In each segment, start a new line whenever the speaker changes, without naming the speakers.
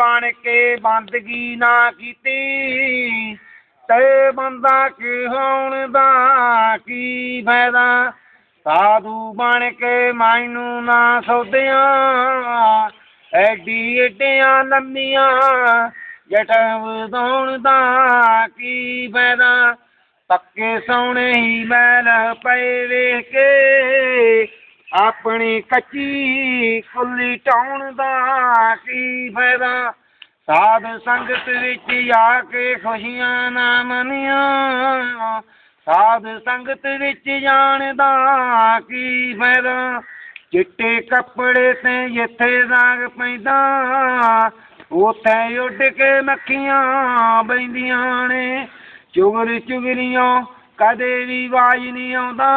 ਬਣ ਕੇ ਬੰਦਗੀ ਨਾ ਕੀਤੀ। ਤੇ ਬੰਦਾ ਕੀ ਹੋਣ ਦਾ ਕੀ ਫਾਇਦਾ? ਸਾਧੂ ਬਣ ਕੇ ਮੈਨੂੰ ਨਾ ਸੌਦਿਆਂ ਐਡੀ ਏਡੀਆਂ ਲੰਮੀਆਂ ਜਟ ਵਧਾਉਣ ਦਾ ਕੀ ਫਾਇਦਾ? ਪੱਕੇ ਸੋਹਣੇ ਹੀ ਮੈਲ ਪਏ ਵੇਖ ਕੇ। ਆਪਣੀ ਕੱਚੀ ਕੁੱਲੀ ਟਾਉਣ ਦਾ ਕੀ ਫਾਇਦਾ? ਸਾਧ ਸੰਗਤ ਵਿੱਚ ਆ ਕੇ ਖੁਸ਼ੀਆਂ ਨਾ ਮਨੀਆਂ। ਸਾਧ ਸੰਗਤ ਵਿੱਚ ਜਾਣ ਦਾ ਕੀ ਫਾਇਦਾ? ਚਿੱਟੇ ਕੱਪੜੇ ਤੇ ਜਿੱਥੇ ਰੰਗ ਪੈਂਦਾ, ਉੱਥੇ ਉੱਡ ਕੇ ਮੱਖੀਆਂ ਬੈਂਦੀਆਂ ਨੇ। ਚੁਗਲ ਚੁਗਲੀਆਂ ਕਦੇ ਵੀ ਆਵਾਜ਼ ਨਹੀਂ ਆਉਂਦਾ।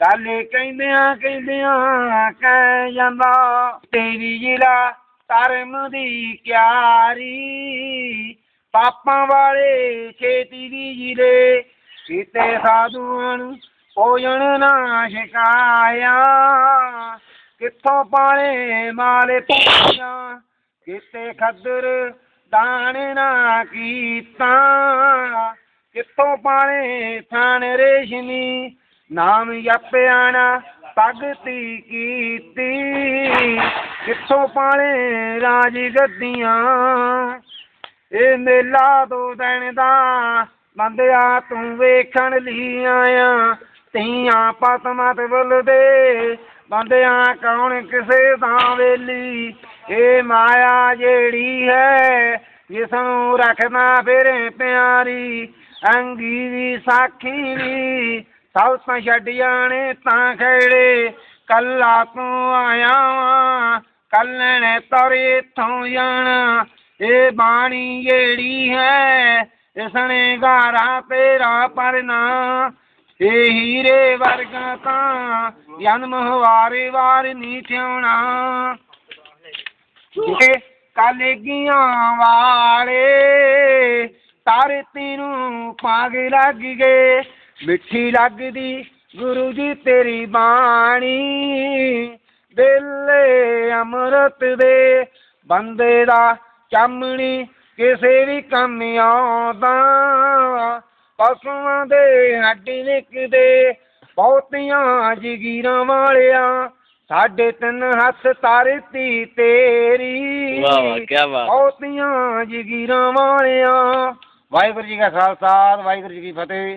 ਗੱਲ ਕਹਿੰਦਿਆਂ ਕਹਿੰਦਿਆਂ ਕਹਿ ਜਾਂਦਾ, ਤੇਰੀ ਜਿਲਾ ਧਰਮ ਦੀ ਕਿਆਰੀ। ਪਾਪਾਂ ਵਾਲੇ ਛੇਤੀ ਦੀ ਜਿਲੇ ਕੀਤੇ ਸਾਧੂਆਂ ਨੂੰ ਭੋਜਨ ਨਾ ਛਕਾਇਆ। ਕਿੱਥੋਂ ਪਾਲੇ ਮਾਲੇ ਪੀਆਂ ਕਿਤੇ ਖੱਦਰ ਦਾਨ ਨਾ ਕੀਤਾ। ਕਿੱਥੋਂ ਪਾਲੇ ਥਾਨ ਰੇਸ਼ਮੀ ਨਾਮ ਜਪਿਆ ਭਗਤੀ ਕੀਤੀ। ਕਿੱਥੋਂ ਪਾਲੇ ਰਾਜ ਗੱਦੀਆਂ? ਇਹ ਮੇਲਾ ਦੋ ਦਿਨ ਦਾ, ਬੰਦਿਆ ਤੂੰ ਵੇਖਣ ਲਈ ਆਇਆ। ਤੀਆਂ ਪਤਮਤ ਬੁਲਦੇ, ਬੰਦਿਆਂ ਕੌਣ ਕਿਸੇ ਦਾ ਵੇਲੀ? ਇਹ ਮਾਇਆ ਜਿਹੜੀ ਹੈ, ਜਿਸ ਨੂੰ ਰੱਖਦਾ ਫਿਰ ਪਿਆਰੀ, ਅੰਗੀ ਦੀ ਸਾਖੀ ਵੀ। ਸਭ ਤੋਂ ਛੱਡ ਜਾਣੇ ਤਾਂ ਖੜੇ, ਕੱਲਾ ਤੂੰ ਆਇਆ ਵਾਂ ਕੱਲ ਨੇ ਤਰੇ ਇੱਥੋਂ ਜਾਣਾ। ਇਹ ਬਾਣੀ ਜਿਹੜੀ ਹੈ ਇਸਨੇ ਗਾਰਾ ਤੇਰਾ ਪਰਨਾ ਇਹ ਹੀਰੇ ਵਰਗਾ ਤਾਂ ਜਨਮ ਵਾਰੇ ਵਾਰ ਨੀ ਥਿਉਣਾ। ਇਹ ਕਲਗੀਆਂ ਵਾਲੇ, ਤਾਰੇ ਤੈਨੂੰ ਪਾਗ ਲੱਗ ਗਏ। ਮਿੱਠੀ ਲੱਗਦੀ ਗੁਰੂ ਜੀ ਤੇਰੀ ਬਾਣੀ। ਦਿਲੇ ਅੰਮ੍ਰਿਤ ਦੇ ਬੰਦੇ ਦਾ ਚਾਮਣੀ ਕਿਸੇ ਵੀ ਕੰਮ ਆਉਂਦਾ। ਪਸ਼ੂਆਂ ਦੇ ਹੱਡ ਨਿਕਦੇ ਬਹੁਤੀਆਂ ਜਗੀਰਾਂ ਵਾਲਿਆ ਸਾਡੇ ਤਿੰਨ ਹੱਥ ਤਾਰਤੀ ਤੇਰੀ।
ਵਾਹ ਵਾਹ ਕੀ ਬਾਤ।
ਬਹੁਤੀਆਂ ਜਗੀਰਾਂ ਵਾਲਿਆ। ਵਾਹਿਗੁਰੂ ਜੀ ਕਾ ਖਾਲਸਾ ਵਾਹਿਗੁਰੂ ਜੀ ਕੀ ਫਤਿਹ।